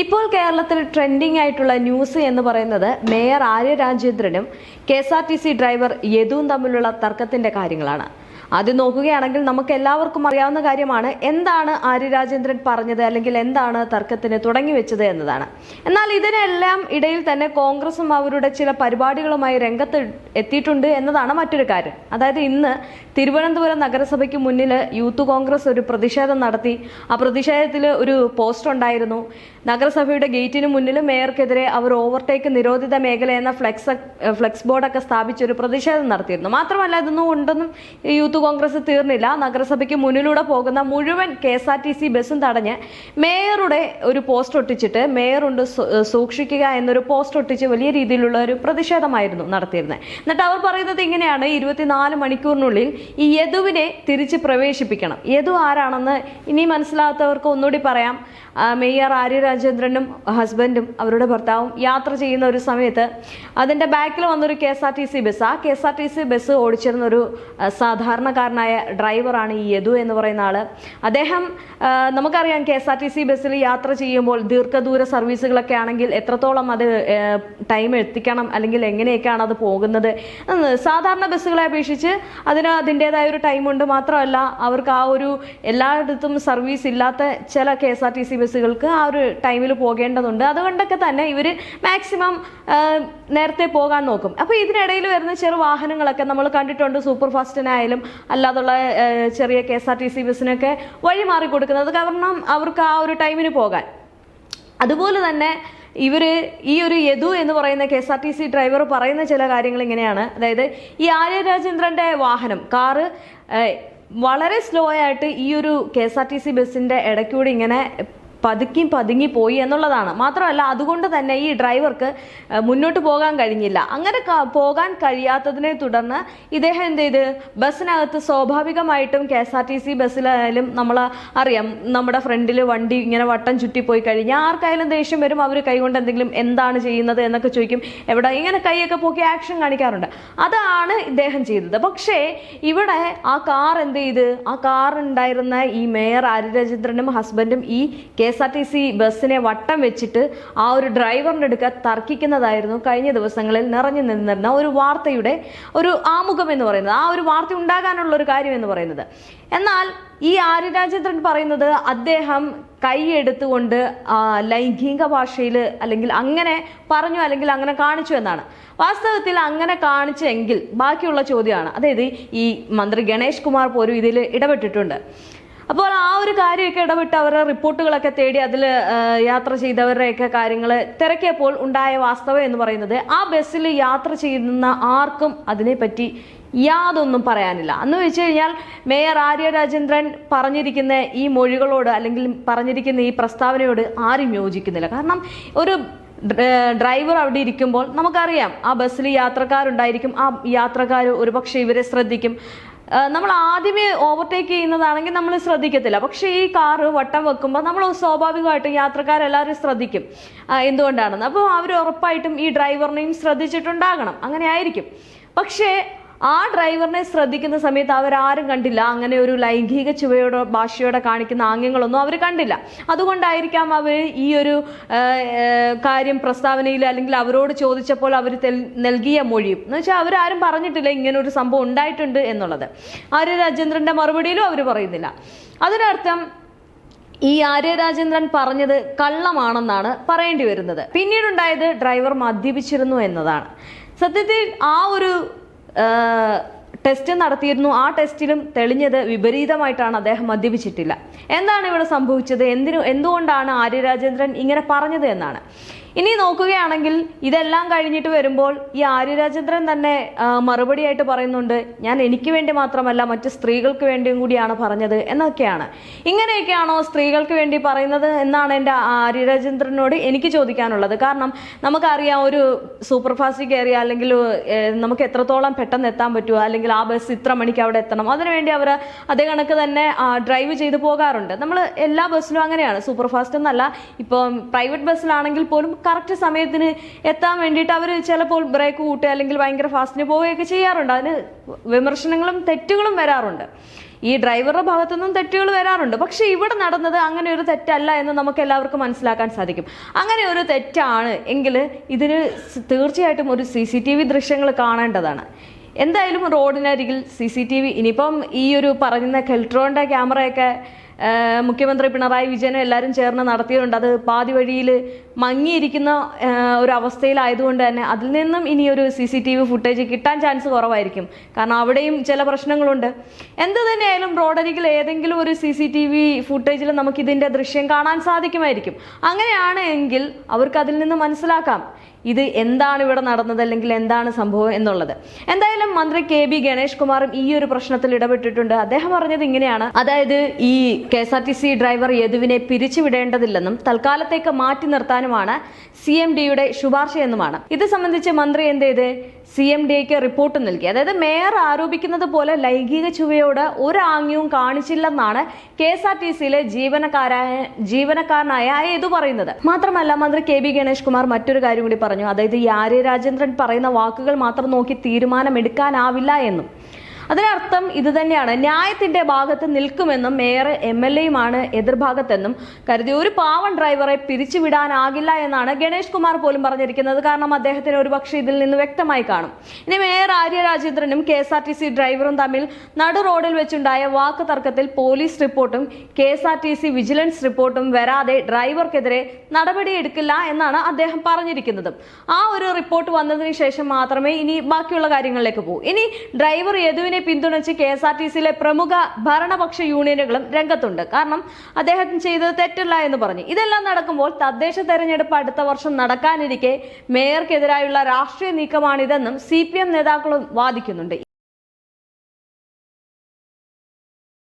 ഇപ്പോൾ കേരളത്തിൽ ട്രെൻഡിംഗ് ആയിട്ടുള്ള ന്യൂസ് എന്ന് പറയുന്നത് mayor Arya രാജേന്ദ്രനും K S R T C driver യദുവും തമ്മിലുള്ള തർക്കത്തിന്റെ കാര്യങ്ങളാണ്. ആദ്യം നോക്കുകയാണെങ്കിൽ നമുക്ക് എല്ലാവർക്കും അറിയാവുന്ന കാര്യമാണ് എന്താണ് ആര്യ രാജേന്ദ്രൻ പറഞ്ഞത് അല്ലെങ്കിൽ എന്താണ് തർക്കത്തിന് തുടങ്ങി വെച്ചത് എന്നതാണ്. എന്നാൽ ഇതിനെല്ലാം ഇടയിൽ തന്നെ കോൺഗ്രസും അവരുടെ ചില പരിപാടികളുമായി രംഗത്ത് എത്തിയിട്ടുണ്ട് എന്നതാണ് മറ്റൊരു കാര്യം. അതായത് ഇന്ന് തിരുവനന്തപുരം നഗരസഭയ്ക്ക് മുന്നിൽ യൂത്ത് കോൺഗ്രസ് ഒരു പ്രതിഷേധം നടത്തി. ആ പ്രതിഷേധത്തിൽ ഒരു പോസ്റ്റ് ഉണ്ടായിരുന്നു. നഗരസഭയുടെ ഗേറ്റിന് മുന്നിൽ മേയർക്കെതിരെ അവർ ഓവർടേക്ക് നിരോധിത മേഖല എന്ന ഫ്ലെക്സ് ഫ്ലെക്സ് ബോർഡൊക്കെ സ്ഥാപിച്ച് ഒരു പ്രതിഷേധം നടത്തിയിരുന്നു. മാത്രമല്ല ഇതൊന്നും ഉണ്ടെന്നും ഈ യൂത്ത് കോൺഗ്രസ് തീർന്നില്ല. നഗരസഭയ്ക്ക് മുന്നിലൂടെ പോകുന്ന മുഴുവൻ K S R T C ബസ്സും തടഞ്ഞ് മേയറുടെ ഒരു പോസ്റ്റ് ഒട്ടിച്ചിട്ട് മേയറുണ്ട് സൂക്ഷിക്കുക എന്നൊരു പോസ്റ്റ് ഒട്ടിച്ച് വലിയ രീതിയിലുള്ള ഒരു പ്രതിഷേധമായിരുന്നു നടത്തിയിരുന്നത് എന്നിട്ട് അവർ പറയുന്നത് ഇങ്ങനെയാണ് ഇരുപത്തിനാല് മണിക്കൂറിനുള്ളിൽ ഈ യദുവിനെ തിരിച്ച് പ്രവേശിപ്പിക്കണം. യദു ആരാണെന്ന് ഇനി മനസ്സിലാകാത്തവർക്ക് ഒന്നുകൂടി പറയാം. മേയർ ആര്യ രാജേന്ദ്രനും ഹസ്ബൻഡും അവരുടെ ഭർത്താവും യാത്ര ചെയ്യുന്ന ഒരു സമയത്ത് അതിന്റെ ബാക്കിൽ വന്നൊരു K S R T C bus ആ K S R T C bus ഓടിച്ചിരുന്ന ഒരു ആ, സാധാരണക്കാരനായ ഡ്രൈവറാണ് ഈ യദു എന്ന് പറയുന്ന ആൾ. അദ്ദേഹം നമുക്കറിയാം K S R T C ബസ്സിൽ യാത്ര ചെയ്യുമ്പോൾ ദീർഘദൂര സർവീസുകളൊക്കെ ആണെങ്കിൽ എത്രത്തോളം അത് ടൈം എത്തിക്കണം അല്ലെങ്കിൽ എങ്ങനെയൊക്കെയാണ് അത് പോകുന്നത്. സാധാരണ ബസ്സുകളെ അപേക്ഷിച്ച് അതിന് അതിന്റെതായ ഒരു ടൈമുണ്ട് മാത്രമല്ല അവർക്ക് ആ ഒരു എല്ലായിടത്തും സർവീസ് ഇല്ലാത്ത ചില K S R T C ബസ്സുകൾക്ക് ആ ഒരു ടൈമിൽ പോകേണ്ടതുണ്ട്. അതുകൊണ്ടൊക്കെ തന്നെ ഇവർ മാക്സിമം നേരത്തെ പോകാൻ നോക്കും. അപ്പോൾ ഇതിനിടയിൽ വരുന്ന ചെറു വാഹനങ്ങളൊക്കെ നമ്മൾ കണ്ടിട്ടുണ്ട്. സൂപ്പർ ഫാസ്റ്റിനായാലും അല്ലാതുള്ള ചെറിയ K S R T C ബസ്സിനൊക്കെ വഴി മാറി കൊടുക്കുന്നത്. കാരണം അവർക്ക് ആ ഒരു ടൈമിന് പോകാൻ. അതുപോലെ തന്നെ ഇവർ ഈ ഒരു യദു എന്ന് പറയുന്ന K S R T C driver പറയുന്ന ചില കാര്യങ്ങൾ ഇങ്ങനെയാണ്. അതായത് ഈ ആര്യ രാജേന്ദ്രന്റെ വാഹനം കാറ് വളരെ സ്ലോ ആയിട്ട് ഈ ഒരു K S R T C ബസ്സിന്റെ ഇടയ്ക്കൂടി ഇങ്ങനെ പതുക്കി പതുങ്ങി പോയി എന്നുള്ളതാണ്. മാത്രമല്ല അതുകൊണ്ട് തന്നെ ഈ ഡ്രൈവർക്ക് മുന്നോട്ട് പോകാൻ കഴിഞ്ഞില്ല. അങ്ങനെ പോകാൻ കഴിയാത്തതിനെ തുടർന്ന് ഇദ്ദേഹം എന്ത് ചെയ്ത്? ബസ്സിനകത്ത് സ്വാഭാവികമായിട്ടും K S R T C ബസ്സിലായാലും നമ്മൾ അറിയാം നമ്മുടെ ഫ്രണ്ടിൽ വണ്ടി ഇങ്ങനെ വട്ടം ചുറ്റിപ്പോയി കഴിഞ്ഞാൽ ആർക്കായാലും ദേഷ്യം വരും. അവർ കൈകൊണ്ട് എന്തെങ്കിലും എന്താണ് ചെയ്യുന്നത് എന്നൊക്കെ ചോദിക്കും. എവിടെ ഇങ്ങനെ കൈയൊക്കെ പോക്കി ആക്ഷൻ കാണിക്കാറുണ്ട്. അതാണ് ഇദ്ദേഹം ചെയ്തത്. പക്ഷേ ഇവിടെ ആ കാർ എന്ത് ചെയ്ത്? ആ കാർ ഉണ്ടായിരുന്ന ഈ മേയർ ആര്യരാജേന്ദ്രനും ഹസ്ബൻഡും ഈ K S R T C ബസ്സിനെ വട്ടം വെച്ചിട്ട് ആ ഒരു ഡ്രൈവറിന്റെ അടുക്ക തർക്കിക്കുന്നതായിരുന്നു കഴിഞ്ഞ ദിവസങ്ങളിൽ നിറഞ്ഞു നിന്നിരുന്ന ഒരു വാർത്തയുടെ ഒരു ആമുഖം എന്ന് പറയുന്നത്. ആ ഒരു വാർത്ത ഉണ്ടാകാനുള്ള ഒരു കാര്യം എന്ന് പറയുന്നത്. എന്നാൽ ഈ ആര്യരാജേന്ദ്രൻ പറയുന്നത് അദ്ദേഹം കൈയെടുത്തുകൊണ്ട് ലൈംഗിക ഭാഷയിൽ അല്ലെങ്കിൽ അങ്ങനെ പറഞ്ഞു അല്ലെങ്കിൽ അങ്ങനെ കാണിച്ചു എന്നാണ്. വാസ്തവത്തിൽ അങ്ങനെ കാണിച്ചെങ്കിൽ ബാക്കിയുള്ള ചോദ്യമാണ്. അതായത് ഈ മന്ത്രി ഗണേഷ് കുമാർ പോലും ഇതിൽ ഇടപെട്ടിട്ടുണ്ട്. അപ്പോൾ ആ ഒരു കാര്യമൊക്കെ ഇടപെട്ട് അവരുടെ റിപ്പോർട്ടുകളൊക്കെ തേടി അതിൽ യാത്ര ചെയ്തവരുടെയൊക്കെ കാര്യങ്ങൾ തിരക്കിയപ്പോൾ ഉണ്ടായ വാസ്തവം എന്ന് പറയുന്നത് ആ ബസ്സിൽ യാത്ര ചെയ്യുന്ന ആർക്കും അതിനെപ്പറ്റി യാതൊന്നും പറയാനില്ല. എന്ന് വെച്ച് കഴിഞ്ഞാൽ മേയർ ആര്യ രാജേന്ദ്രൻ പറഞ്ഞിരിക്കുന്ന ഈ മൊഴികളോട് അല്ലെങ്കിൽ പറഞ്ഞിരിക്കുന്ന ഈ പ്രസ്താവനയോട് ആരും യോജിക്കുന്നില്ല. കാരണം ഒരു ഡ്രൈവർ അവിടെ ഇരിക്കുമ്പോൾ നമുക്കറിയാം ആ ബസ്സിൽ യാത്രക്കാരുണ്ടായിരിക്കും ആ യാത്രക്കാർ ഒരുപക്ഷെ ഇവരെ ശ്രദ്ധിക്കും. നമ്മൾ ആദ്യമേ ഓവർടേക്ക് ചെയ്യുന്നതാണെങ്കിൽ നമ്മൾ ശ്രദ്ധിക്കത്തില്ല. പക്ഷേ ഈ കാറ് വട്ടം വെക്കുമ്പോൾ നമ്മൾ സ്വാഭാവികമായിട്ടും യാത്രക്കാരെല്ലാവരും ശ്രദ്ധിക്കും. എന്തുകൊണ്ടാണെന്ന്. അപ്പോൾ അവർ ഉറപ്പായിട്ടും ഈ ഡ്രൈവറിനെയും ശ്രദ്ധിച്ചിട്ടുണ്ടാകണം. അങ്ങനെ ആയിരിക്കും. പക്ഷേ ആ ഡ്രൈവറിനെ ശ്രദ്ധിക്കുന്ന സമയത്ത് അവരാരും കണ്ടില്ല. അങ്ങനെ ഒരു ലൈംഗിക ചുവയോടെ ഭാഷയോടെ കാണിക്കുന്ന ആംഗ്യങ്ങളൊന്നും അവർ കണ്ടില്ല. അതുകൊണ്ടായിരിക്കാം അവർ ഈ ഒരു കാര്യം പ്രസ്താവനയിൽ അല്ലെങ്കിൽ അവരോട് ചോദിച്ചപ്പോൾ അവർ നൽകിയ മൊഴിയും. എന്ന് വെച്ചാൽ അവരാരും പറഞ്ഞിട്ടില്ല ഇങ്ങനെ ഒരു സംഭവം ഉണ്ടായിട്ടുണ്ട് എന്നുള്ളത്. ആര്യ രാജേന്ദ്രന്റെ മറുപടിയിലും അവർ പറയുന്നില്ല. അതിനർത്ഥം ഈ ആര്യ രാജേന്ദ്രൻ പറഞ്ഞത് കള്ളമാണെന്നാണ് പറയേണ്ടി വരുന്നത്. പിന്നീടുണ്ടായത് ഡ്രൈവർ മദ്യപിച്ചിരുന്നു എന്നതാണ്. സത്യത്തിൽ ആ ഒരു ടെസ്റ്റ് നടത്തിയിരുന്നു. ആ ടെസ്റ്റിലും തെളിഞ്ഞത് വിപരീതമായിട്ടാണ് അദ്ദേഹം മദ്യപിച്ചിട്ടില്ല. എന്താണ് ഇവിടെ സംഭവിച്ചത്? എന്തിനു എന്തുകൊണ്ടാണ് ആര്യരാജേന്ദ്രൻ ഇങ്ങനെ പറഞ്ഞത് എന്നാണ്. ഇനി നോക്കുകയാണെങ്കിൽ ഇതെല്ലാം കഴിഞ്ഞിട്ട് വരുമ്പോൾ ഈ ആര്യരാജേന്ദ്രൻ തന്നെ മറുപടി മറുപടിയായിട്ട് പറയുന്നുണ്ട് ഞാൻ എനിക്ക് വേണ്ടി മാത്രമല്ല മറ്റ് സ്ത്രീകൾക്ക് വേണ്ടിയും കൂടിയാണ് പറഞ്ഞത് എന്നൊക്കെയാണ്. ഇങ്ങനെയൊക്കെയാണോ സ്ത്രീകൾക്ക് വേണ്ടി പറയുന്നത് എന്നാണ് എന്റെ ആര്യരാജേന്ദ്രനോട് എനിക്ക് ചോദിക്കാനുള്ളത്. കാരണം നമുക്കറിയാം ഒരു സൂപ്പർ കയറിയ അല്ലെങ്കിൽ നമുക്ക് എത്രത്തോളം പെട്ടെന്ന് എത്താൻ പറ്റുമോ അല്ലെങ്കിൽ ആ ബസ് ഇത്ര മണിക്ക് അവിടെ എത്തണം അതിനുവേണ്ടി അവർ അതേ കണക്ക് തന്നെ ഡ്രൈവ് ചെയ്ത് പോകാറുണ്ട്. നമ്മൾ എല്ലാ ബസ്സിലും അങ്ങനെയാണ്. സൂപ്പർ ഫാസ്റ്റ് എന്നല്ല ഇപ്പം പ്രൈവറ്റ് ബസ്സിലാണെങ്കിൽ പോലും കറക്റ്റ് സമയത്തിന് എത്താൻ വേണ്ടിയിട്ട് അവർ ചിലപ്പോൾ ബ്രേക്ക് കൂട്ടുക അല്ലെങ്കിൽ ഭയങ്കര ഫാസ്റ്റിന് പോവുകയൊക്കെ ചെയ്യാറുണ്ട്. അതിന് വിമർശനങ്ങളും തെറ്റുകളും വരാറുണ്ട്. ഈ ഡ്രൈവറുടെ ഭാഗത്തുനിന്നും തെറ്റുകൾ വരാറുണ്ട്. പക്ഷേ ഇവിടെ നടന്നത് അങ്ങനെ ഒരു തെറ്റല്ല എന്ന് നമുക്ക് എല്ലാവർക്കും മനസ്സിലാക്കാൻ സാധിക്കും. അങ്ങനെ ഒരു തെറ്റാണ് എങ്കിൽ ഇതിന് തീർച്ചയായിട്ടും ഒരു സി സി ടി വി ദൃശ്യങ്ങൾ കാണേണ്ടതാണ്. എന്തായാലും റോഡിനരികിൽ സി സി ടി വി ഇനിയിപ്പം ഈ ഒരു പറയുന്ന കെൽട്രോണിന്റെ ക്യാമറയൊക്കെ മുഖ്യമന്ത്രി പിണറായി വിജയനും എല്ലാവരും ചേർന്ന് നടത്തിയിട്ടുണ്ട്. അത് പാതി വഴിയിൽ മങ്ങിയിരിക്കുന്ന ഒരു അവസ്ഥയിലായതുകൊണ്ട് തന്നെ അതിൽ നിന്നും ഇനി ഒരു C C T V footage കിട്ടാൻ ചാൻസ് കുറവായിരിക്കും. കാരണം അവിടെയും ചില പ്രശ്നങ്ങളുണ്ട്. എന്ത് തന്നെയായാലും റോഡരികിൽ ഏതെങ്കിലും ഒരു സി സി ടി വി ഫുട്ടേജിൽ നമുക്ക് ഇതിന്റെ ദൃശ്യം കാണാൻ സാധിക്കുമായിരിക്കും. അങ്ങനെയാണ് എങ്കിൽ അവർക്ക് അതിൽ നിന്ന് മനസ്സിലാക്കാം ഇത് എന്താണ് ഇവിടെ നടന്നത് അല്ലെങ്കിൽ എന്താണ് സംഭവം എന്നുള്ളത്. എന്തായാലും മന്ത്രി കെ ബി ഗണേഷ് കുമാറും ഈ ഒരു പ്രശ്നത്തിൽ ഇടപെട്ടിട്ടുണ്ട്. അദ്ദേഹം പറഞ്ഞത് ഇങ്ങനെയാണ്. അതായത് ഈ K S R T C driver യദുവിനെ പിരിച്ചുവിടേണ്ടതില്ലെന്നും തൽക്കാലത്തേക്ക് മാറ്റി നിർത്താനുമാണ് സി എം ഡിയുടെ ശുപാർശയെന്നുമാണ്. ഇത് സംബന്ധിച്ച് മന്ത്രി എന്ത് ചെയ്ത് സി എം ഡിക്ക് റിപ്പോർട്ട് നൽകി. അതായത് മേയർ ആരോപിക്കുന്നത് പോലെ ലൈംഗിക ചുവയോട് ഒരു ആംഗ്യവും കാണിച്ചില്ലെന്നാണ് കെ എസ് ആർ ടി സിയിലെ ജീവനക്കാരായ ജീവനക്കാരനായ ഏതു പറയുന്നത്. മാത്രമല്ല മന്ത്രി കെ ബി ഗണേഷ് കുമാർ മറ്റൊരു കാര്യം കൂടി പറഞ്ഞു. അതായത് ഈ ആര്യ രാജേന്ദ്രൻ പറയുന്ന വാക്കുകൾ മാത്രം നോക്കി തീരുമാനമെടുക്കാനാവില്ല എന്നും. അതിനർത്ഥം ഇത് തന്നെയാണ്. ന്യായത്തിന്റെ ഭാഗത്ത് നിൽക്കുമെന്നും മേയർ എം എൽ എയുമാണ് എതിർഭാഗത്തെന്നും കരുതി. ഒരു പാവം ഡ്രൈവറെ പിരിച്ചുവിടാനാകില്ല എന്നാണ് ഗണേഷ് കുമാർ പോലും പറഞ്ഞിരിക്കുന്നത്. കാരണം അദ്ദേഹത്തിന് ഒരു പക്ഷേ ഇതിൽ നിന്ന് വ്യക്തമായി കാണും. ഇനി mayor Arya രാജേന്ദ്രനും K S R T C ഡ്രൈവറും തമ്മിൽ നടു റോഡിൽ വെച്ചുണ്ടായ വാക്ക് തർക്കത്തിൽ പോലീസ് റിപ്പോർട്ടും K S R T C vigilance റിപ്പോർട്ടും വരാതെ ഡ്രൈവർക്കെതിരെ നടപടിയെടുക്കില്ല എന്നാണ് അദ്ദേഹം പറഞ്ഞിരിക്കുന്നത്. ആ ഒരു റിപ്പോർട്ട് വന്നതിന് ശേഷം മാത്രമേ ഇനി ബാക്കിയുള്ള കാര്യങ്ങളിലേക്ക് പോകൂ. ഇനി ഡ്രൈവർ യദുവിനെ പിന്തുണച്ച് കെ എസ് ആർ ടി സിയിലെ പ്രമുഖ ഭരണപക്ഷ യൂണിയനുകളും രംഗത്തുണ്ട്. കാരണം അദ്ദേഹം ചെയ്തത് തെറ്റല്ല എന്ന് പറഞ്ഞു. ഇതെല്ലാം നടക്കുമ്പോൾ തദ്ദേശ തെരഞ്ഞെടുപ്പ് അടുത്ത വർഷം നടക്കാനിരിക്കെ മേയർക്കെതിരായുള്ള രാഷ്ട്രീയ നീക്കമാണിതെന്നും സി പി എം നേതാക്കളും വാദിക്കുന്നുണ്ട്.